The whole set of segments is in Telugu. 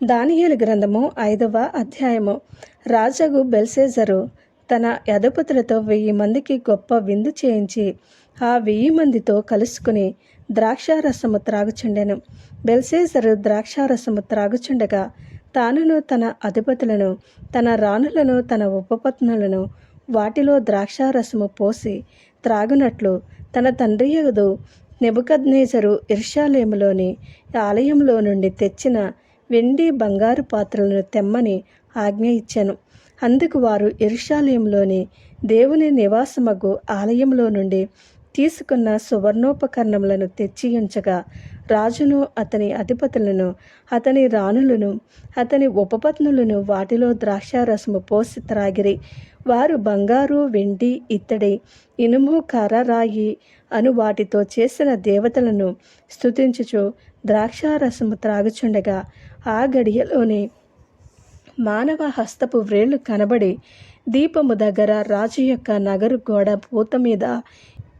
దానియేలు గ్రంథము ఐదవ అధ్యాయము. రాజగు బెల్సేజరు తన యధపతులతో వెయ్యి మందికి గొప్ప విందు చేయించి ఆ వెయ్యి మందితో కలుసుకుని ద్రాక్షారసము త్రాగుచుండెను. బెల్సేజరు ద్రాక్షారసము త్రాగుచుండగా తానును తన అధిపతులను తన రాణులను తన ఉపపత్నులను వాటిలో ద్రాక్షారసము పోసి త్రాగునట్లు తన తండ్రి యగుదు నెబుకద్నేజరు ఇర్షాలేములోని ఆలయంలో నుండి తెచ్చిన వెండి బంగారు పాత్రలను తెమ్మని ఆజ్ఞ ఇచ్చాను. అందుకు వారు ఎరుషాలయంలోని దేవుని నివాసమగు ఆలయంలో నుండి తీసుకున్న సువర్ణోపకరణములను తెచ్చి ఉంచగా రాజును అతని అధిపతులను అతని రాణులను అతని ఉపపత్నులను వాటిలో ద్రాక్షారసము పోసి త్రాగిరి. వారు బంగారు వెండి ఇత్తడి ఇనుము కర్రరాయి అను వాటితో చేసిన దేవతలను స్థుతించుచు ద్రాక్షారసము త్రాగుచుండగా ఆ గడియలోనే మానవ హస్తపు వ్రేళ్ళు కనబడి దీపము దగ్గర రాజు యొక్క నగరు గోడ పూత మీద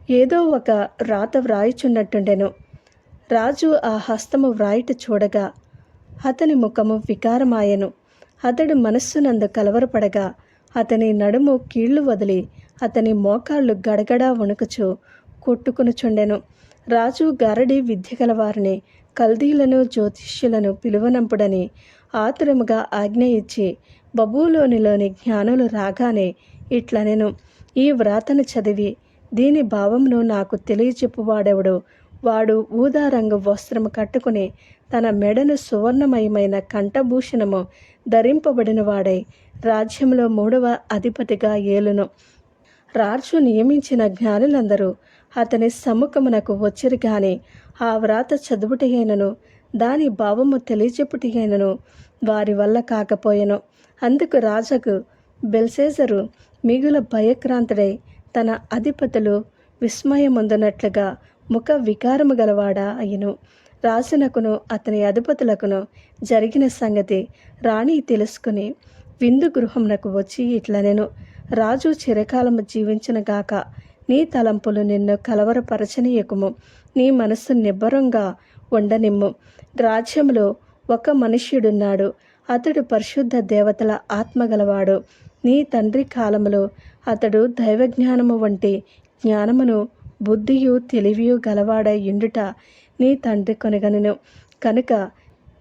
ఏదో ఒక రాత వ్రాయిచున్నట్టుండెను. రాజు ఆ హస్తము వ్రాయిట చూడగా అతని ముఖము వికారమాయెను. అతడు మనస్సునందు కలవరపడగా అతని నడుము కీళ్ళు వదిలి అతని మోకాళ్ళు గడగడా వణుకుచు కొట్టుకునుచుండెను రాజు గారడి విద్య గలవారిని కల్దీలను జ్యోతిష్యులను పిలువనంపుడని ఆతురముగా ఆజ్ఞ ఇచ్చి బబూలోనిలోని జ్ఞానులు రాగానే ఇట్లనెను ఈ వ్రాతను చదివి దీని భావమును నాకు తెలియచెప్పువాడెవడు? వాడు ఊదారంగు వస్త్రము కట్టుకుని తన మెడను సువర్ణమయమైన కంఠభూషణము ధరింపబడిన వాడై రాజ్యంలో మూడవ అధిపతిగా ఏలును. రాజు నియమించిన జ్ఞానులందరూ అతని సముఖమునకు వచ్చిరి గాని ఆ వ్రాత చదువుటయైనను దాని భావము తెలియజెప్పుటయైనను వారి వల్ల కాకపోయెను. అందుకు రాజుకు బెల్సేజరు మిగుల భయక్రాంతుడై తన అధిపతులు విస్మయముందునట్లుగా ముఖ వికారము గలవాడా అయ్యను. రాజునకును అతని అధిపతులకును జరిగిన సంగతి రాణి తెలుసుకుని విందు గృహమునకు వచ్చి ఇట్లనెను. రాజు చిరకాలము జీవించిన గాక నీ తలంపులు నిన్ను కలవరపరచనీయకుము. నీ మనస్సు నిబ్బరంగా ఉండనిమ్ము. రాజ్యంలో ఒక మనుష్యుడున్నాడు. అతడు పరిశుద్ధ దేవతల ఆత్మగలవాడు నీ తండ్రి కాలములో అతడు దైవజ్ఞానము వంటి జ్ఞానమును బుద్ధియు తెలివియు గలవాడై ఉండుట నీ తండ్రి కొనగనను. కనుక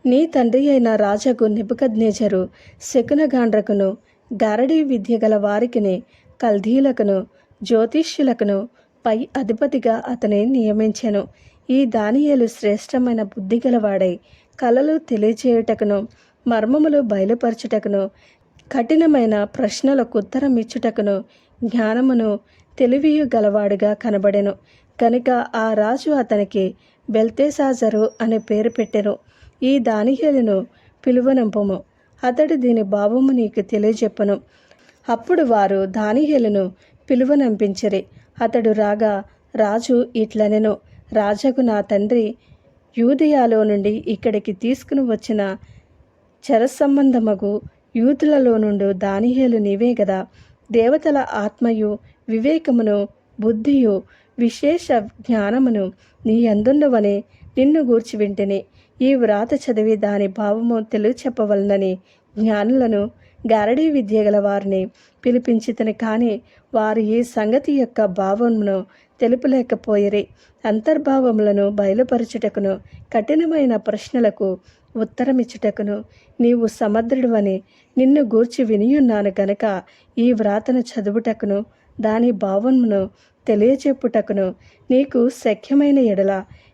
నీ తండ్రి అయిన రాజకు నిబుకద్నేజరు శకునగాండ్రకును గారడీ విద్య గల వారికిని కల్దీలకును జ్యోతిష్యులకును పై అధిపతిగా అతని నియమించెను. ఈ దానియేలు శ్రేష్టమైన బుద్ధి గలవాడై కళలు తెలియచేయుటకును మర్మములు బయలుపరచుటకును కఠినమైన ప్రశ్నలకు ఉత్తరం ఇచ్చుటకును జ్ఞానమును తెలివియు గలవాడుగా కనబడెను. కనుక ఆ రాజు అతనికి బెల్తేసాజరు అనే పేరు పెట్టెను. ఈ దానిహేలును పిలువనంపము. అతడు దీని భావము నీకు తెలియజెప్పను. అప్పుడు వారు దానిహేలును పిలువనంపించిరి. అతడు రాగా రాజు ఇట్లనెను. రాజకు నా తండ్రి యూదియాలో నుండి ఇక్కడికి తీసుకుని వచ్చిన చరసంబంధమగు యూతులలో నుండి దానిహేలు నీవే కదా దేవతల ఆత్మయు వివేకమును బుద్ధియు విశేష జ్ఞానమును నీ అందున్నవని నిన్ను గూర్చి వింటిని. ఈ వ్రాత చదివి దాని భావము తెలుగు చెప్పవలనని జ్ఞానులను గారడీ విద్య గల వారిని పిలిపించితని కానీ వారు ఈ సంగతి యొక్క భావమును తెలుపలేకపోయిరి. అంతర్భావములను బయలుపరచుటకును కఠినమైన ప్రశ్నలకు ఉత్తరమిచ్చుటకును నీవు సమర్థుడువని నిన్ను గూర్చి వినియున్నాను గనక ఈ వ్రాతను చదువుటకును దాని భావమును తెలియచెప్పుటకును నీకు శక్యమైన ఎడల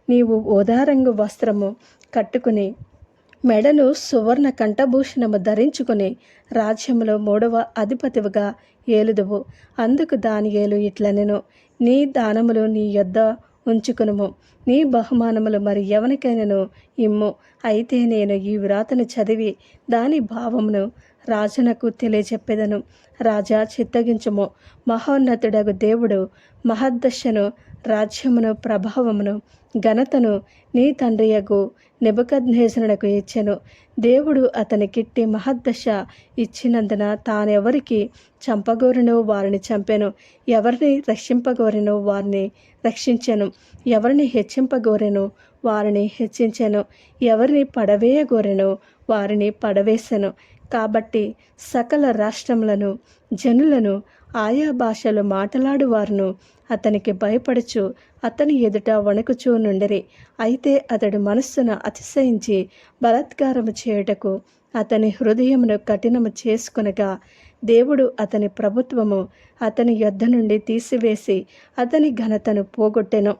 నీవు ఓదారంగు వస్త్రము కట్టుకుని మెడను సువర్ణ కంఠభూషణము ధరించుకుని రాజ్యములో మూడవ అధిపతివుగా ఏలుదువు. అందుకు దాని ఏలు ఇట్లనెను నీ దానములు నీ యొద్ద ఉంచుకునుము. నీ బహుమానములు మరి ఎవరికైనాను ఇమ్ము. అయితే నేను ఈ వ్రాతను చదివి దాని భావమును రాజునకు తెలియజెప్పెదను రాజా చిత్తగించుము. మహోన్నతుడగు దేవుడు మహద్దశను రాజ్యమును ప్రభావమును ఘనతను నీ తండ్రియగు నెబుకద్నేజరునకు ఇచ్చెను. దేవుడు అతని కిట్టి మహద్దశ ఇచ్చినందున తానెవరికి చంపగోరినో వారిని చంపెను. ఎవరిని రక్షింపగోరినో వారిని రక్షించెను. ఎవరిని హెచ్చింపగోరెను వారిని హెచ్చించెను. ఎవరిని పడవేయగోరెను వారిని పడవేసెను. కాబట్టి సకల రాష్ట్రములను జనులను ఆయా భాషలు మాట్లాడువారును. అతనికి భయపడుచు అతని ఎదుట వణుకుచూ నుండిరి. అయితే అతడు మనస్సును అతిశయించి బలాత్కారము చేయుటకు అతని హృదయమును కఠినము చేసుకొనగా దేవుడు అతని ప్రభుత్వము అతని యొద్ద నుండి తీసివేసి అతని ఘనతను పోగొట్టెను.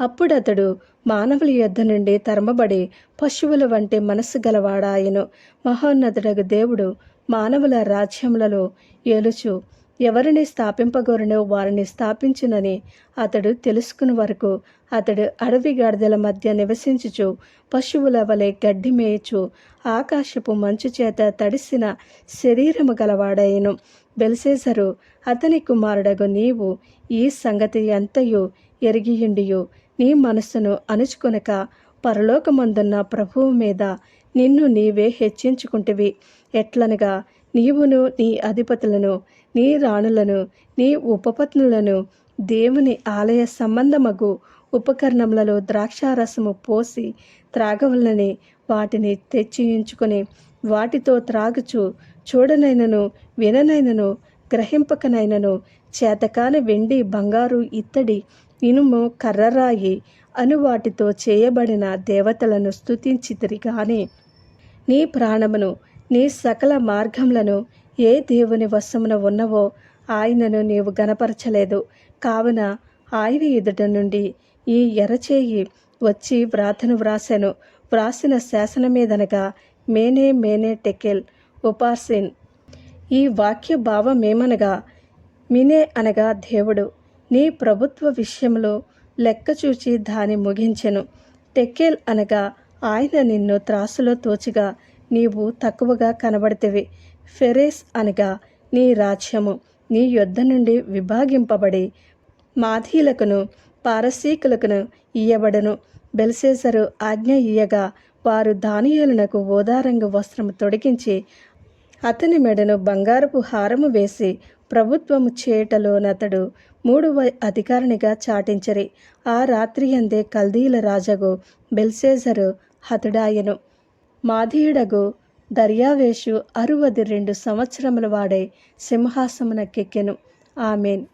అప్పుడతడు మానవుల యొద్ద నుండి తరమబడి పశువుల వంటి మనస్సు గలవాడాయను మహోన్నతుడగు దేవుడు మానవుల రాజ్యములలో ఏలుచు. ఎవరిని స్థాపింపగోరనో వారిని స్థాపించునని అతడు తెలుసుకుని వరకు అతడు అడవి గాడిదల మధ్య నివసించుచు పశువుల వలె గడ్డి మేయచు ఆకాశపు మంచు చేత తడిసిన శరీరము గలవాడైను బెల్సేసరు అతని కుమారుడగు నీవు ఈ సంగతి ఎంతయు ఎరిగియుండియు? నీ మనస్సును అణుచుకొనక పరలోకమందున్న ప్రభువు మీద నిన్ను నీవే హెచ్చించుకుంటివి. ఎట్లనగా నీవును నీ అధిపతులను నీ రాణులను నీ ఉపపత్నులను దేవుని ఆలయ సంబంధమగు ఉపకరణములలో ద్రాక్షారసము పోసి త్రాగవలనని వాటిని తెచ్చియించుకొని వాటితో త్రాగుచు చూడనైనను విననైనను గ్రహింపకనైనను చేతకాని వెండి బంగారు ఇత్తడి ఇనుము కర్రరాయి అను వాటితో చేయబడిన దేవతలను స్తుతించితిరి కానీ నీ ప్రాణమును నీ సకల మార్గములను ఏ దేవుని వశమున ఉన్నవో ఆయనను నీవు గనపరచలేదు కావున ఆయన ఎదుట నుండి ఈ ఎరచేయి వచ్చి వ్రాతను వ్రాసెను. వ్రాసిన శాసనమేదనగా మేనే మేనే టెకెల్ ఉపాసిన్. ఈ వాక్య భావమేమనగా మినే అనగా దేవుడు. నీ ప్రభుత్వ విషయంలో లెక్కచూచి దాని ముగించెను. టెక్కేల్ అనగా ఆయన నిన్ను త్రాసులో తోచిగా నీవు తక్కువగా కనబడితివి. ఫెరేస్ అనగా నీ రాజ్యము నీ యొద్ద నుండి విభాగింపబడి మాధీలకును పారసీకులకును ఇయ్యబడను. బెల్సేసరు ఆజ్ఞ ఇయ్యగా వారు దానియేలునకు ఓదారంగు వస్త్రము తొడిగించి అతని మెడను బంగారపు హారము వేసి ప్రభుత్వము చేయుటలోనతడు మూడు అధికారినిగా చాటించరి. ఆ రాత్రి అందే కల్దీల రాజగు బెల్సేజరు హతుడాయను. మాధీయుడగు దర్యావేషు అరువది రెండు సంవత్సరముల వాడే సింహాసమునకెక్కెను ఆమెన్.